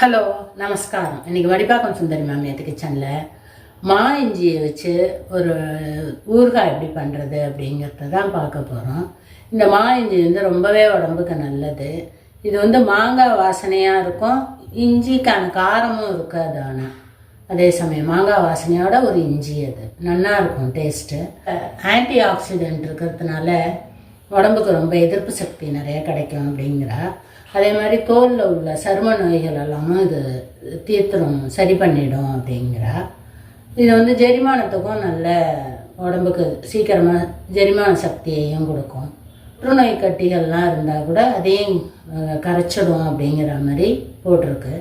Hello நமஸ்காரம். இன்னைக்கு வடிப்பாக்கம் சுந்தரி மாமியாத்து கிச்சனில் மா இஞ்சியை வச்சு ஒரு ஊறுகாய் எப்படி பண்ணுறது அப்படிங்கிறத தான் பார்க்க போகிறோம் இந்த மா இஞ்சி வந்து ரொம்பவே உடம்புக்கு நல்லது. இது வந்து மாங்காய் வாசனையாக இருக்கும். இஞ்சிக்கான காரமும் இருக்காது ஆனால் அதே சமயம் மாங்காய் வாசனையோட ஒரு இஞ்சி அது. நல்லா இருக்கும் டேஸ்ட்டு ஆன்டி ஆக்சிடென்ட் இருக்கிறதுனால உடம்புக்கு ரொம்ப எதிர்ப்பு சக்தி நிறைய கிடைக்கும் அப்படிங்கிறா. அதே மாதிரி தோலில் உள்ள சரும நோய்கள் எல்லாமும் இது தீர்த்தணும் சரி பண்ணிடும் அப்படிங்கிறா. இது வந்து ஜெரிமானத்துக்கும் நல்ல உடம்புக்கு சீக்கிரமாக ஜெரிமான சக்தியையும் கொடுக்கும். புற்றுநோய் கட்டிகள்லாம் இருந்தால் கூட அதையும் கரைச்சிடும் அப்படிங்கிற மாதிரி போட்டிருக்கு.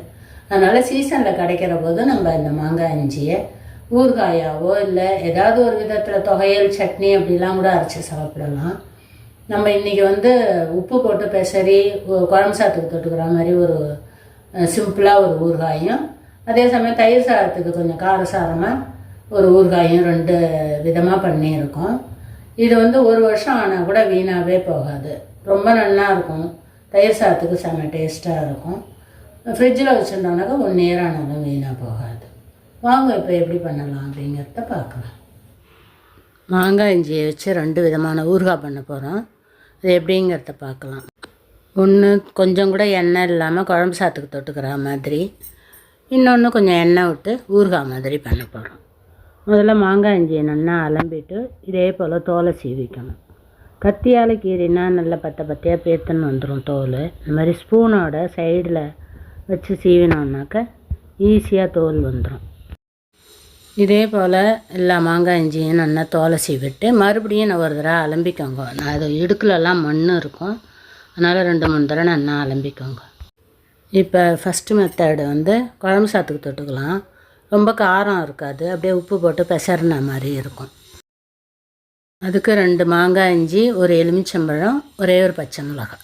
அதனால் சீசனில் கிடைக்கிற போது நம்ம இந்த மாங்காய் இஞ்சியை ஊறுகாயாவோ இல்லை ஏதாவது ஒரு விதத்தில் தொகையல் சட்னி அப்படிலாம் கூட அரைச்சி சாப்பிடலாம். நம்ம இன்றைக்கி வந்து உப்பு போட்டு பெசரி குழம்பு சாதத்துக்கு தொட்டுக்கிற மாதிரி ஒரு சிம்பிளாக ஒரு ஊறுகாயும் அதே சமயம் தயிர் சாதத்துக்கு கொஞ்சம் காரசாரமாக ஒரு ஊறுகாயும் ரெண்டு விதமாக பண்ணியிருக்கோம். இது வந்து ஒரு வருஷம் ஆனால் கூட வீணாகவே போகாது. ரொம்ப நல்லா இருக்கும். தயிர் சாதத்துக்கு செம்ம டேஸ்ட்டாக இருக்கும். ஃப்ரிட்ஜில் வச்சுருந்தோம்னாக்கா ஒன் இயர் ஆனாலும் வீணாக போகாது. வாங்க இப்போ எப்படி பண்ணலாம் அப்படிங்கிறத பார்க்கலாம். மாங்காய் இஞ்சியை வச்சு ரெண்டு விதமான ஊறுகாய் பண்ண போகிறோம் அது எப்படிங்கிறத பார்க்கலாம். ஒன்று கொஞ்சம் கூட எண்ணெய் இல்லாமல் குழம்பு சாத்துக்கு தொட்டுக்கிற மாதிரி. இன்னொன்று கொஞ்சம் எண்ணெய் விட்டு ஊறுகாய் மாதிரி பண்ண போகிறோம் முதல்ல மாங்காய் இஞ்சியை நல்லா அலம்பிட்டு இதே போல் தோலை சீவிக்கணும். கத்தியால் கீறினா நல்ல பத்த பத்தையாக பேத்துன்னு வந்துடும் தோல். இந்த மாதிரி ஸ்பூனோட சைடில் வச்சு சீவினோன்னாக்க ஈஸியாக தோல் வந்துடும் இதே போல் எல்லா மாங்காய் இஞ்சியும் நல்லா துளசி விட்டு மறுபடியும் நான் ஒரு தடவை அலம்பிக்கோங்க. நான் அது இடுக்குலலாம் மண் இருக்கும். அதனால் ரெண்டு மூணு தடவை நல்லா அலம்பிக்கோங்க. இப்போ ஃபஸ்ட்டு மெத்தடு வந்து குழம்பு சாத்துக்கு தொட்டுக்கலாம். ரொம்ப காரம் இருக்காது. அப்படியே உப்பு போட்டு பெசறின மாதிரி இருக்கும். அதுக்கு ரெண்டு மாங்காய் இஞ்சி ஒரு எலுமிச்சம்பழம் ஒரே ஒரு பச்சை மிளகாய்.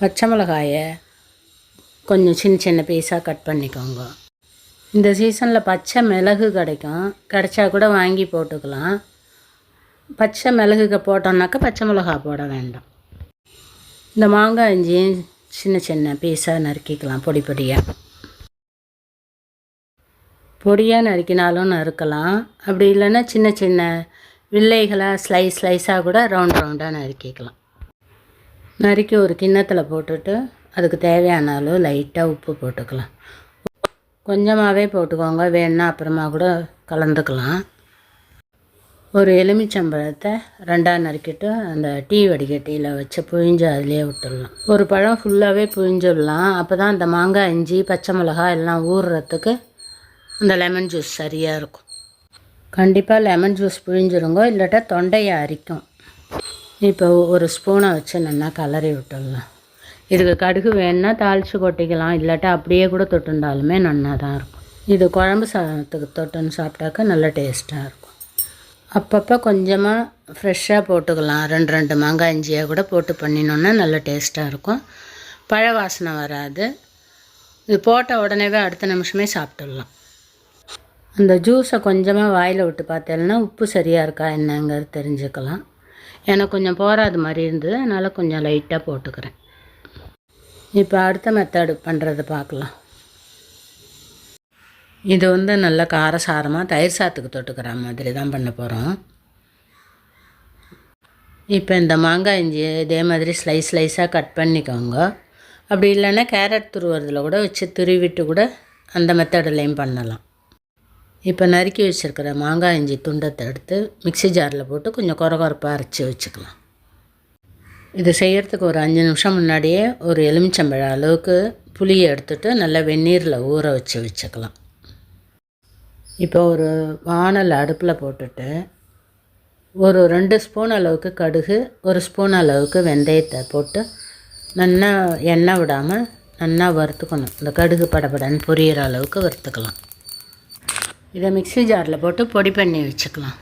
பச்சை மிளகாயை கொஞ்சம் சின்ன சின்ன பீஸாக கட் பண்ணிக்கோங்க. இந்த சீசனில் பச்சை மிளகு கிடைக்கும். கிடைச்சா கூட வாங்கி போட்டுக்கலாம். பச்சை மிளகுக்கு போட்டோம்னாக்கா பச்சை மிளகா போட வேண்டாம். இந்த மாங்காய் இஞ்சியும் சின்ன சின்ன பீஸாக நறுக்கிக்கலாம் பொடி பொடியாக பொடியாக நறுக்கினாலும் நறுக்கலாம். அப்படி இல்லைன்னா சின்ன சின்ன வில்லைகளாக ஸ்லைஸ் ஸ்லைஸாக கூட ரவுண்ட் ரவுண்டாக நறுக்கிக்கலாம். நறுக்கி ஒரு கிண்ணத்தில் போட்டுட்டு அதுக்கு தேவையான அளவு லைட்டாக உப்பு போட்டுக்கலாம். கொஞ்சமாகவே போட்டுக்கோங்க. வேணுன்னா அப்புறமா கூட கலந்துக்கலாம். ஒரு எலுமிச்சம்பழத்தை ரெண்டாக நறுக்கிட்டு அந்த டீ வடிகட்டியில் வச்சு புழிஞ்சு அதிலே விட்டுடலாம். ஒரு பழம் ஃபுல்லாகவே புழிஞ்சிடலாம். அப்போ தான் அந்த மாங்காய் இஞ்சி பச்சை மிளகாய் எல்லாம் ஊறுறதுக்கு அந்த லெமன் ஜூஸ் சரியாக இருக்கும். கண்டிப்பாக லெமன் ஜூஸ் புழிஞ்சிருங்க. இல்லாட்டா தொண்டையை அரிக்கும். இப்போ ஒரு ஸ்பூனை வச்சு நல்லா கலரி விட்டுடலாம். இதுக்கு கடுகு வேணுன்னா தாளித்து கொட்டிக்கலாம். இல்லாட்டா அப்படியே கூட தொட்டுண்டாலுமே நல்லா தான் இருக்கும். இது குழம்பு சாதத்துக்கு தொட்டுன்னு சாப்பிட்டாக்கா நல்ல டேஸ்ட்டாக இருக்கும். அப்பப்போ கொஞ்சமாக ஃப்ரெஷ்ஷாக போட்டுக்கலாம். ரெண்டு ரெண்டு மாங்காய் இஞ்சியாக கூட போட்டு பண்ணினோன்னா நல்ல டேஸ்ட்டாக இருக்கும். பழ வாசனை வராது. இது போட்ட உடனேவே அடுத்த நிமிஷமே சாப்பிட்டுடலாம். அந்த ஜூஸை கொஞ்சமாக வாயில் விட்டு பார்த்தேன்னா உப்பு சரியாக இருக்கா என்னங்கிறது தெரிஞ்சுக்கலாம். எனக்கு கொஞ்சம் போகாத மாதிரி இருந்தது. அதனால் கொஞ்சம் லைட்டாக போட்டுக்கிறேன். இப்போ அடுத்த மெத்தடு பண்ணுறது பார்க்கலாம் இது வந்து நல்ல காரசாரமாக தயிர் சாத்துக்கு தொட்டுக்கிற மாதிரி தான் பண்ண போகிறோம் இப்போ இந்த மாங்காய் இஞ்சி இதே மாதிரி ஸ்லைஸ் ஸ்லைஸாக கட் பண்ணிக்கோங்க. அப்படி இல்லைன்னா கேரட் துருவுறதுல கூட வச்சு துருவிட்டு கூட அந்த மெத்தடுலேயும் பண்ணலாம். இப்போ நறுக்கி வச்சுருக்கிற மாங்காய் இஞ்சி துண்டத்தை எடுத்து மிக்ஸி ஜாரில் போட்டு கொஞ்சம் குறகுறப்பாக அரைச்சி வச்சுக்கலாம். இது செய்கிறதுக்கு ஒரு அஞ்சு நிமிஷம் முன்னாடியே ஒரு எலுமிச்சம்பழம் அளவுக்கு புளியை எடுத்துகிட்டு நல்லா வெந்நீரில் ஊற வச்சு வச்சுக்கலாம். இப்போ ஒரு வானல் அடுப்பில் போட்டுட்டு ஒரு ரெண்டு ஸ்பூன் அளவுக்கு கடுகு ஒரு ஸ்பூன் அளவுக்கு வெந்தயத்தை போட்டு நல்லா எண்ணெய் விடாமல் நல்லா வறுத்துக்கணும். இந்த கடுகு படப்படன்னு பொரியிற அளவுக்கு வறுத்துக்கலாம். இதை மிக்ஸி ஜாரில் போட்டு பொடி பண்ணி வச்சுக்கலாம்.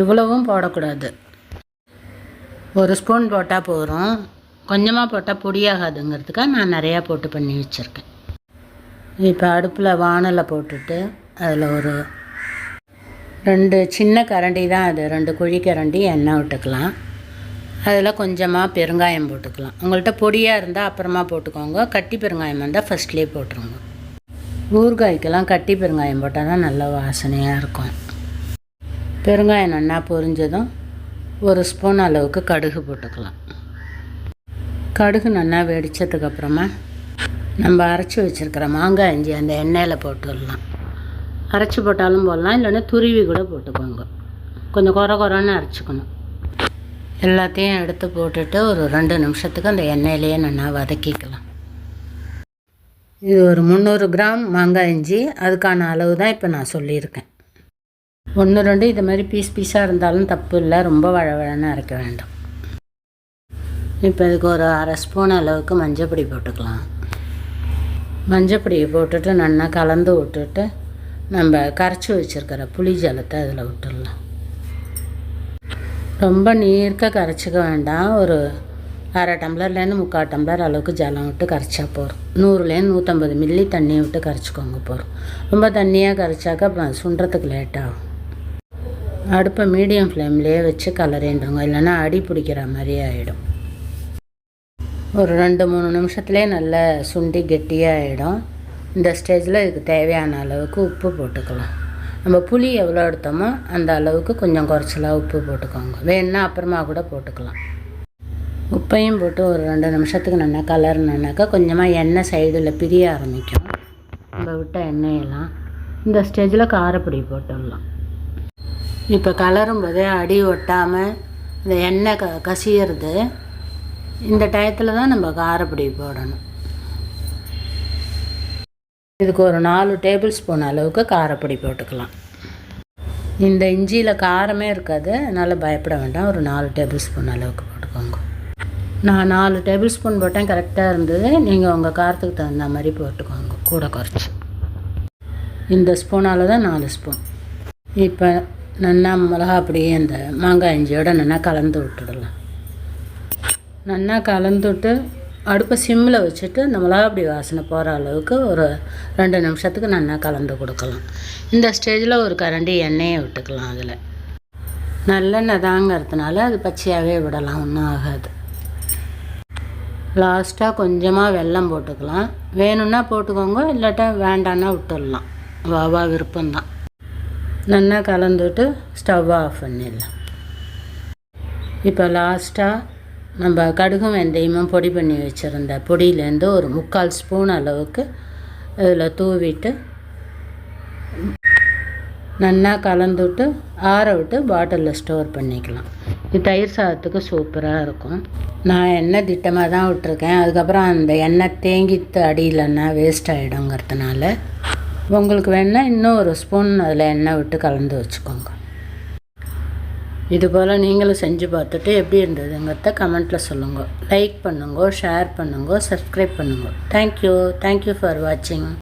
இவ்வளவும் போடக்கூடாது. ஒரு ஸ்பூன் போட்டால் போதும். கொஞ்சமாக போட்டால் பொடியாகாதுங்கிறதுக்காக நான் நிறையா போட்டு பண்ணி வச்சுருக்கேன். இப்போ அடுப்பில் வானலை போட்டுட்டு அதில் ஒரு ரெண்டு சின்ன கரண்டி தான் அது. ரெண்டு குழி கரண்டி எண்ணெய் விட்டுக்கலாம். அதில் கொஞ்சமாக பெருங்காயம் போட்டுக்கலாம். உங்கள்கிட்ட பொடியாக இருந்தால் அப்புறமா போட்டுக்கோங்க. கட்டி பெருங்காயம் வந்தால் ஃபஸ்ட்லேயே போட்டுருங்க. ஊறுகாய்க்கெல்லாம் கட்டி பெருங்காயம் போட்டால் தான் நல்ல வாசனையாக இருக்கும். பெருங்காயம் நல்லா பொரிஞ்சதும் ஒரு ஸ்பூன் அளவுக்கு கடுகு போட்டுக்கலாம். கடுகு நல்லா வெடித்ததுக்கப்புறமா நம்ம அரைச்சி வச்சுருக்கிற மாங்காய் இஞ்சி அந்த எண்ணெயில் போட்டுடலாம் அரைச்சி போட்டாலும் போடலாம் இல்லைன்னா துருவி கூட போட்டுக்கோங்க. கொஞ்சம் குறை குறைன்னு அரைச்சிக்கணும். எல்லாத்தையும் எடுத்து போட்டுட்டு ஒரு ரெண்டு நிமிஷத்துக்கு அந்த எண்ணெயிலேயே நல்லா வதக்கிக்கலாம். இது ஒரு முந்நூறு கிராம் மாங்காய் இஞ்சி அதுக்கான அளவு தான் இப்போ நான் சொல்லியிருக்கேன். ஒன்று ரெண்டு இது மாதிரி பீஸ் பீஸாக இருந்தாலும் தப்பு இல்லை. ரொம்ப வழவழன்னு அரைக்க வேண்டாம். இப்போ இதுக்கு ஒரு அரை ஸ்பூன் அளவுக்கு மஞ்சப்பொடி போட்டுக்கலாம். மஞ்சப்பொடியை போட்டுட்டு நல்லா கலந்து விட்டுட்டு நம்ம கரைச்சி வச்சுருக்கிற புளி ஜலத்தை அதில் விட்டுடலாம். ரொம்ப நீர்க்க கரைச்சிக்க வேண்டாம். ஒரு அரை டம்ளர்லேருந்து முக்கால் டம்ளர் அளவுக்கு ஜலம் விட்டு கரைச்சா போகிறோம் நூறுலேருந்து நூற்றம்பது மில்லி தண்ணியை விட்டு கரைச்சிக்கோங்க போகிறோம் ரொம்ப தண்ணியாக கரைச்சாக்கா அப்புறம் சுண்டுறதுக்கு லேட் ஆகும். அடுப்பை மீடியம் ஃப்ளேம்லேயே வச்சு கலரின்றோங்க இல்லைன்னா அடி பிடிக்கிற மாதிரி ஆகிடும் ஒரு ரெண்டு மூணு நிமிஷத்துலேயே நல்லா சுண்டி கெட்டியாக ஆகிடும் இந்த ஸ்டேஜில் இதுக்கு தேவையான அளவுக்கு உப்பு போட்டுக்கலாம். நம்ம புளி எவ்வளோ எடுத்தோமோ அந்த அளவுக்கு கொஞ்சம் குறைச்சலாக உப்பு போட்டுக்கோங்க. வேணுன்னா அப்புறமா கூட போட்டுக்கலாம். உப்பையும் போட்டு ஒரு ரெண்டு நிமிஷத்துக்கு நல்லா கலர்னாக்கா கொஞ்சமாக எண்ணெய் சைடில் பிரிய ஆரம்பிக்கும். நம்ம விட்ட எண்ணெயெல்லாம் இந்த ஸ்டேஜில் காரப்பொடி போட்டுடலாம். இப்போ கலரும் போதே அடி ஒட்டாமல் இந்த எண்ணெய் க கசியறது. இந்த டயத்தில் தான் நம்ம காரப்பொடி போடணும். இதுக்கு ஒரு நாலு டேபிள் ஸ்பூன் அளவுக்கு காரப்பொடி போட்டுக்கலாம். இந்த இஞ்சியில் காரமே இருக்காது. அதனால் பயப்பட வேண்டாம். ஒரு நாலு டேபிள் ஸ்பூன் அளவுக்கு போட்டுக்கோங்க. நான் நாலு டேபிள் ஸ்பூன் போட்டேன். கரெக்டாக இருந்தது. நீங்கள் உங்கள் காரத்துக்கு தகுந்த மாதிரி போட்டுக்கோங்க. கூட குறைச்சி. இந்த ஸ்பூனால் தான் நாலு ஸ்பூன். இப்போ நல்லா மிளகா அப்படியே அந்த மாங்காய் இஞ்சியோட நல்லா கலந்து விட்டுடலாம். நல்லா கலந்துட்டு அடுப்பை சிம்மில் வச்சுட்டு இந்த மிளகா அப்படி வாசனை போகிற அளவுக்கு ஒரு ரெண்டு நிமிஷத்துக்கு நல்லா கலந்து கொடுக்கலாம். இந்த ஸ்டேஜில் ஒரு கரண்டி எண்ணெயை விட்டுக்கலாம் அதில். நல்லெண்ணெய் தாங்கிறதுனால அது பச்சையாகவே விடலாம் ஒன்றும் ஆகாது. லாஸ்ட்டாக கொஞ்சமாக வெல்லம் போட்டுக்கலாம். வேணும்னா போட்டுக்கோங்க இல்லாட்டா வேண்டான்னா விட்டுடலாம். வாவா விருப்பம்தான். நல்லா கலந்துட்டு ஸ்டவ்வை ஆஃப் பண்ணிடலாம் இப்போ லாஸ்ட்டாக நம்ம கடுகும் வெந்தயமும் பொடி பண்ணி வச்சுருந்த பொடியிலேருந்து ஒரு முக்கால் ஸ்பூன் அளவுக்கு இதில் தூவிட்டு நல்லா கலந்துட்டு ஆற விட்டு பாட்டிலில் ஸ்டோர் பண்ணிக்கலாம் இது தயிர் சாதத்துக்கு சூப்பராக இருக்கும் நான் எண்ணெய் திட்டமாக தான் விட்டுருக்கேன் அதுக்கப்புறம் அந்த எண்ணெய் தேங்கி அடியிலன்னா வேஸ்ட் ஆகிடுங்கிறதுனால உங்களுக்கு வேணால் இன்னும் ஒரு ஸ்பூன் அதில் எண்ணெய் விட்டு கலந்து வச்சுக்கோங்க. இது போல் நீங்களும் செஞ்சு பார்த்துட்டு எப்படி இருந்ததுங்கிறத கமெண்ட்டில் சொல்லுங்கள் லைக் பண்ணுங்க ஷேர் பண்ணுங்க சப்ஸ்கிரைப் பண்ணுங்க. தேங்க்யூ தேங்க்யூ ஃபார் வாட்சிங்